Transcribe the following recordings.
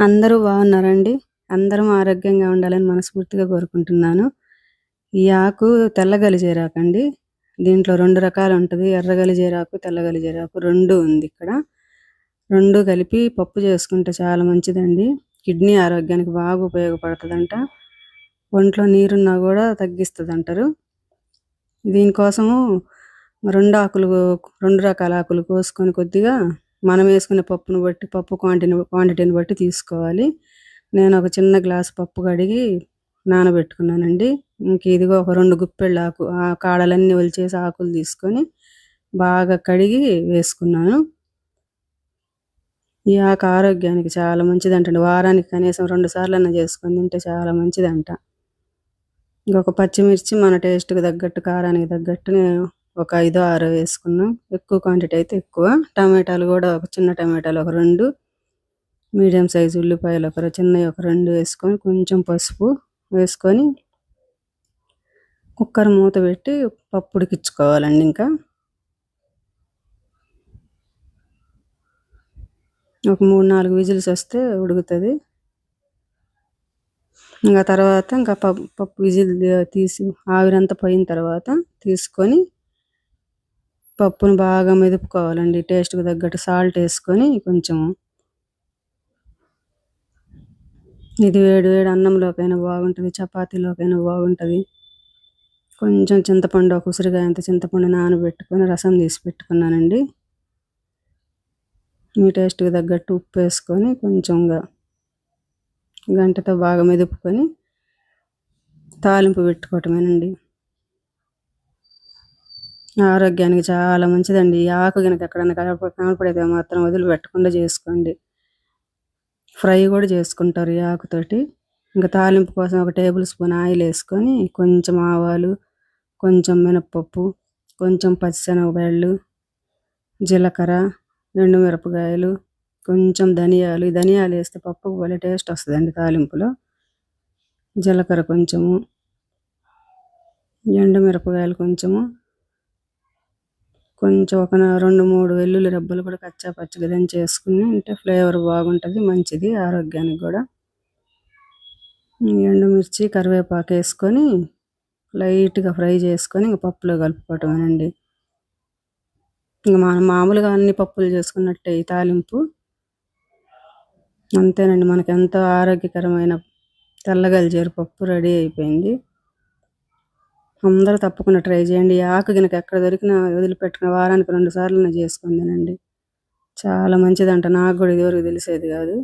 అందరూ బాగున్నారండి. అందరం ఆరోగ్యంగా ఉండాలని మనస్ఫూర్తిగా కోరుకుంటున్నాను. ఈ ఆకు తెల్ల గలిజేరాకండి దీంట్లో రెండు రకాలు ఉంటుంది. ఎర్ర గలిజేరాకు తెల్ల గలిజేరాకు రెండు ఉంది ఇక్కడ. రెండు కలిపి పప్పు చేసుకుంటే చాలా మంచిదండి. కిడ్నీ ఆరోగ్యానికి బాగా ఉపయోగపడుతుందంట. ఒంట్లో నీరున్నా కూడా తగ్గిస్తుంది అంటారు దీనికోసము రెండు ఆకులు రెండు రకాల ఆకులు కోసుకొని కొద్దిగా మనం వేసుకునే పప్పును బట్టి పప్పు క్వాంటిటీ క్వాంటిటీని బట్టి తీసుకోవాలి. నేను ఒక చిన్న గ్లాస్ పప్పు కడిగి నానబెట్టుకున్నానండి. ఇంక ఇదిగో ఒక రెండు గుప్పెళ్ళ ఆకు ఆ కాడలన్నీ ఒలిచేసి ఆకులు తీసుకొని బాగా కడిగి వేసుకున్నాను. ఈ ఆకు ఆరోగ్యానికి చాలా మంచిదంటండి. వారానికి కనీసం రెండు సార్లు అన్న చేసుకొని తింటే చాలా మంచిదంట. ఇంకొక పచ్చిమిర్చి మన టేస్ట్కి తగ్గట్టు కారానికి తగ్గట్టు నేను ఒక ఐదో ఆరో వేసుకున్నాం. ఎక్కువ క్వాంటిటీ అయితే ఎక్కువ. టమాటాలు కూడా ఒక చిన్న టమాటాలు ఒక రెండు. మీడియం సైజు ఉల్లిపాయలు ఒక చిన్నవి ఒక రెండు వేసుకొని కొంచెం పసుపు వేసుకొని కుక్కర్ మూత పెట్టి పప్పు ఉడికించుకోవాలండి ఇంకా. ఒక మూడు నాలుగు విజిల్స్ వస్తే ఉడుకుతుంది. ఇంకా తర్వాత ఇంకా పప్పు పప్పు విజిల్ తీసి ఆవిరంతా పోయిన తర్వాత తీసుకొని పప్పును బాగా మెదుపుకోవాలండి టేస్ట్కి తగ్గట్టు సాల్ట్ వేసుకొని కొంచెం ఇది వేడి వేడి అన్నంలోకైనా బాగుంటుంది చపాతీలోకైనా బాగుంటుంది. కొంచెం చింతపండు ఒక ఉసిరికాయ అంత చింతపండు నానబెట్టుకొని రసం తీసి పెట్టుకున్నానండి. మీ టేస్ట్కి తగ్గట్టు ఉప్పు వేసుకొని కొంచెంగా గంటతో బాగా మెదుపుకొని తాలింపు పెట్టుకోవటమేనండి. ఆరోగ్యానికి చాలా మంచిదండి. ఈ ఆకు కనుక ఎక్కడైనా కనపడితే మాత్రం వదిలిపెట్టకుండా చేసుకోండి. ఫ్రై కూడా చేసుకుంటారు ఈ ఆకుతోటి. ఇంకా తాలింపు కోసం ఒక టేబుల్ స్పూన్ ఆయిల్ వేసుకొని కొంచెం ఆవాలు కొంచెం మినప్పప్పు కొంచెం పచ్చిశనగబళ్ళు జీలకర్ర ఎండు మిరపకాయలు కొంచెం ధనియాలు. ఈ ధనియాలు వేస్తే పప్పుకు భలే టేస్ట్ వస్తుందండి తాలింపులో. జీలకర్ర కొంచెము ఎండు మిరపకాయలు కొంచెము కొంచెం ఒక రెండు మూడు వెల్లుల్లి రబ్బలు కూడా కచ్చా పచ్చిగా దంచి చేసుకుని అంటే ఫ్లేవర్ బాగుంటుంది మంచిది ఆరోగ్యానికి కూడా. ఎండుమిర్చి కరివేపాకు వేసుకొని లైట్గా ఫ్రై చేసుకొని ఇంక పప్పులో కలుపుకోవటమేనండి. ఇంక మనం మామూలుగా అన్ని పప్పులు చేసుకున్నట్టే ఈ తాలింపు. అంతేనండి మనకు ఎంతో ఆరోగ్యకరమైన తెల్లగలిజేరు పప్పు రెడీ అయిపోయింది. అందరూ తప్పకుండా ట్రై చేయండి. ఆకు గినక ఎక్కడ దొరికినా వదిలిపెట్టుకున్న వారానికి రెండు సార్లు చేసుకొని తినండి చాలా మంచిదంట. నాకు కూడా ఇదివరకు తెలిసేది కాదు.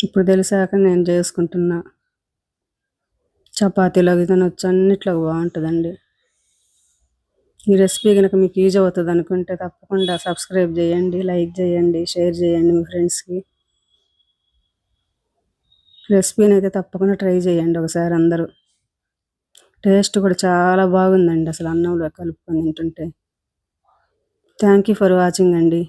ఇప్పుడు తెలిసాక నేను చేసుకుంటున్నా. చపాతీలోకి తినొచ్చు. అన్నిట్లో బాగుంటుందండి. ఈ రెసిపీ కనుక మీకు ఈజీ అవుతుంది అనుకుంటే తప్పకుండా సబ్స్క్రైబ్ చేయండి లైక్ చేయండి షేర్ చేయండి మీ ఫ్రెండ్స్కి. రెసిపీని అయితే తప్పకుండా ట్రై చేయండి ఒకసారి అందరూ. టేస్ట్ కూడా చాలా బాగుందండి అసలు అన్నంలో కలుపుకొని తింటుంటే. థ్యాంక్ యూ ఫర్ వాచింగ్ అండి.